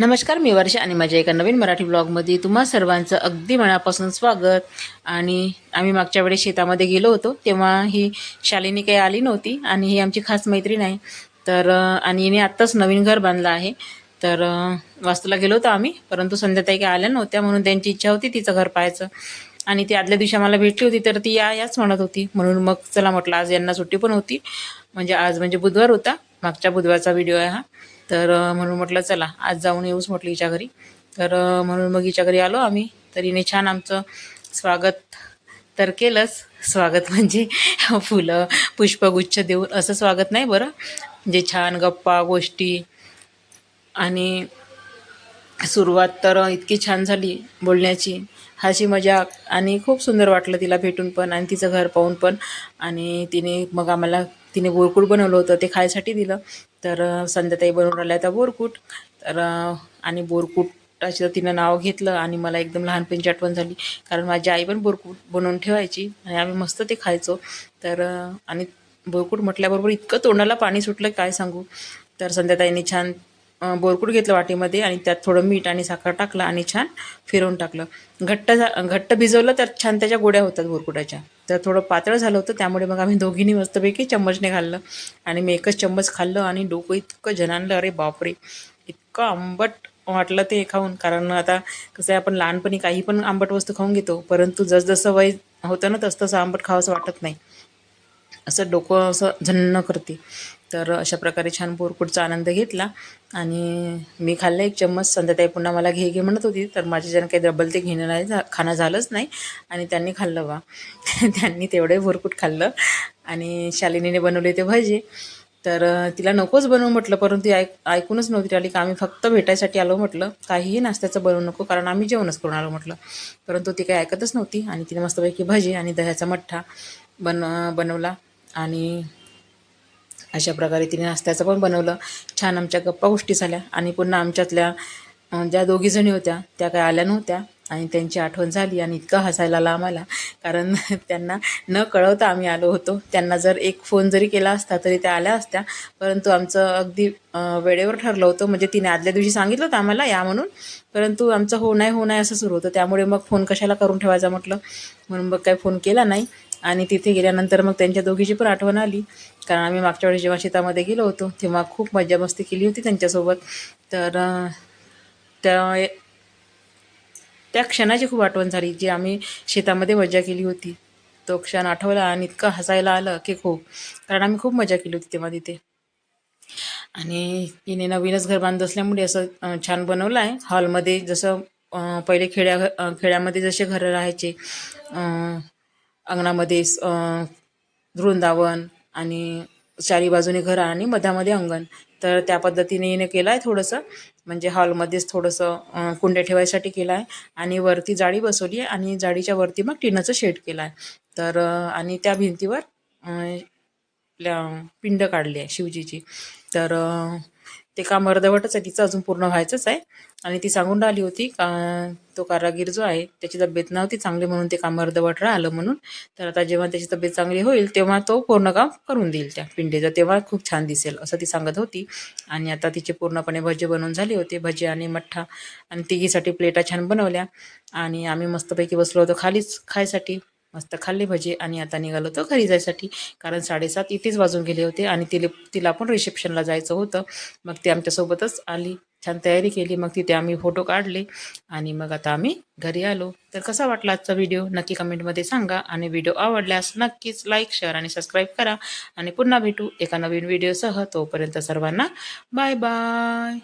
नमस्कार मी वर्षा आणि माझ्या एका नवीन मराठी ब्लॉगमध्ये तुम्हा सर्वांचं अगदी मनापासून स्वागत. आणि आम्ही मागच्या वेळेस शेतामध्ये गेलो होतो तेव्हा ही शालिनी काही आली नव्हती आणि ही आमची खास मैत्रीण आहे. तर आणि हिने आत्ताच नवीन घर बांधलं आहे. तर वास्तूला गेलो होतो आम्ही परंतु संध्याताई काही आल्या नव्हत्या म्हणून त्यांची इच्छा होती तिचं घर पाहायचं. आणि ती आदल्या दिवशी आम्हाला भेटली होती तर ती या याच म्हणत होती. म्हणून मग चला म्हटलं आज यांना सुट्टी पण होती. म्हणजे आज म्हणजे बुधवार होता. मागच्या बुधवारचा व्हिडिओ आहे हा. तर म्हणून म्हटलं चला आज जाऊन येऊच म्हटलं हिच्या घरी. तर म्हणून मग हिच्या घरी आलो आम्ही. तर हिने छान आमचं स्वागत तर केलंच. स्वागत म्हणजे फुलं पुष्पगुच्छ देऊन असं स्वागत नाही बरं. म्हणजे छान गप्पा गोष्टी. आणि सुरुवात तर इतकी छान झाली बोलण्याची. हाशी मजा आणि खूप सुंदर वाटलं तिला भेटून पण आणि तिचं घर पाहून पण. आणि तिने मग आम्हाला तिने बोरकूट बनवलं होतं ते खायसाठी दिलं. तर संध्याताई बनवून राहिल्या त्या बोरकूट. तर आणि बोरकूटाचं तिनं नाव घेतलं आणि मला एकदम लहानपणीची आठवण झाली. कारण माझी आई पण बोरकूट बनवून ठेवायची आणि आम्ही मस्त ते खायचो. तर आणि बोरकूट म्हटल्याबरोबर इतकं तोंडाला पाणी सुटलं काय सांगू? तर संध्याताईने छान बोरकूट घेतलं वाटीमध्ये आणि त्यात थोडं मीठ आणि साखर टाकलं आणि छान फिरवून टाकलं. घट्ट झा घट्ट भिजवलं तर छान त्याच्या गोड्या होतात बोरकुटाच्या तर थोडं पातळ झालं होतं त्यामुळे मग आम्ही दोघींनी मस्तपैकी चम्मचने खाल्लं आणि मी एकच चम्मच खाल्लं आणि डोकं इतकं जनानलं अरे बापरे! इतकं आंबट वाटलं ते खाऊन. कारण आता कसं आहे आपण लहानपणी काही पण आंबट वस्तू खाऊन घेतो परंतु जसजसं वय होतं ना तसं तसं आंबट खावंसं वाटत नाही. असं डोकं असं झन्न करते. तर अशा प्रकारे छान बोरकुटचा आनंद घेतला. आणि मी खाल्लं एक चम्मच. संध्याताई पुन्हा मला घे घे म्हणत होती. तर माझ्याच्यानं काही डबल ते घेणं नाही झा खाणं झालंच नाही. आणि त्यांनी खाल्लं बा. त्यांनी तेवढे भोरकूट खाल्लं. आणि शालिनीने बनवले ते भजे. तर तिला नकोच बनवू म्हटलं परंतु ऐक ऐकूनच नव्हती आली का आम्ही फक्त भेटायसाठी आलो म्हटलं. काहीही नाश्त्याचं बनवू नको कारण आम्ही जेवणच करून आलो म्हटलं. परंतु ती काही ऐकतच नव्हती. आणि तिने मस्तपैकी भजी आणि दह्याचा मठ्ठा बन बनवला. आणि अशा प्रकारे तिने नाश्त्याचं पण बनवलं. छान आमच्या गप्पा गोष्टी झाल्या. आणि पुन्हा आमच्यातल्या ज्या दोघीजणी होत्या त्या काय आल्या नव्हत्या. आणि त्यांची आठवण झाली आणि इतकं हसायला आलं. आम्हाला कारण त्यांना न कळवता आम्ही आलो होतो. त्यांना जर एक फोन जरी केला असता तरी त्या आल्या असत्या. परंतु आमचं अगदी वेळेवर ठरलं होतं. म्हणजे तिने आदल्या दिवशी सांगितलं होतं आम्हाला या म्हणून. परंतु आमचं हो नाही हो नाही असं सुरू होतं. त्यामुळे मग फोन कशाला करून ठेवायचा म्हटलं. म्हणून मग काही फोन केला नाही. आणि तिथे गेल्यानंतर मग त्यांच्या दोघीची पण आठवण आली. कारण आम्ही मागच्या वेळेस जेव्हा शेतामध्ये गेलो होतो तेव्हा खूप मजा मस्ती केली होती त्यांच्यासोबत. तर त्या त्या क्षणाची खूप आठवण झाली जी आम्ही शेतामध्ये मजा केली होती. तो क्षण आठवला आणि इतकं हसायला आलं की खूप. कारण आम्ही खूप मजा केली होती तेव्हा तिथे. आणि तिने नवीनच घर बांधत असल्यामुळे असं छान बनवलं आहे हॉलमध्ये जसं पहिले खेड्या खेड्यामध्ये जसे घरं राहायचे अंगणामध्ये वृंदावन आणि चारी बाजूने घरं आणि मधामध्ये अंगण. तर त्या पद्धतीने हिने केलं आहे थोडंसं. म्हणजे हॉलमध्येच थोडंसं कुंड्या ठेवायसाठी केलं आहे आणि वरती जाळी बसवली आहे आणि जाळीच्या वरती मग टिनाचं शेड केलं आहे तर आणि त्या भिंतीवर आपल्या पिंड काढली आहे शिवजीची. तर ते काम अर्धवटच आहे तिचं अजून पूर्ण व्हायचंच आहे. आणि ती सांगून राहिली होती का तो कारागीर जो आहे त्याची तब्येत नव्हती चांगली म्हणून ते काम अर्धवट राहिलं म्हणून. तर आता जेव्हा त्याची तब्येत चांगली होईल तेव्हा तो पूर्ण काम करून देईल त्या पिंडीचं. तेव्हा खूप छान दिसेल असं ती सांगत होती. आणि आता तिचे पूर्णपणे भजे बनवून झाले होते भजे आणि मठ्ठा. आणि तिघीसाठी प्लेटा छान बनवल्या. आणि आम्ही मस्तपैकी बसलो होतो खालीच खायसाठी. मस्त खाल्ले भजे आणि आता निघालो होतो घरी जायसाठी. कारण साडेसात इथेच वाजून गेले होते आणि तिला तिला पण रिसेप्शनला जायचं होतं. मग ती आमच्यासोबतच आली छान तयारी केली. मग तिथे आम्ही फोटो काढले आणि मग आता आम्ही घरी आलो. तर कसा वाटला आजचा व्हिडिओ? नक्की कमेंटमध्ये सांगा आणि व्हिडिओ आवडल्यास नक्कीच लाईक शेअर आणि सबस्क्राईब करा. आणि पुन्हा भेटू एका नवीन व्हिडिओसह. तोपर्यंत सर्वांना बाय बाय.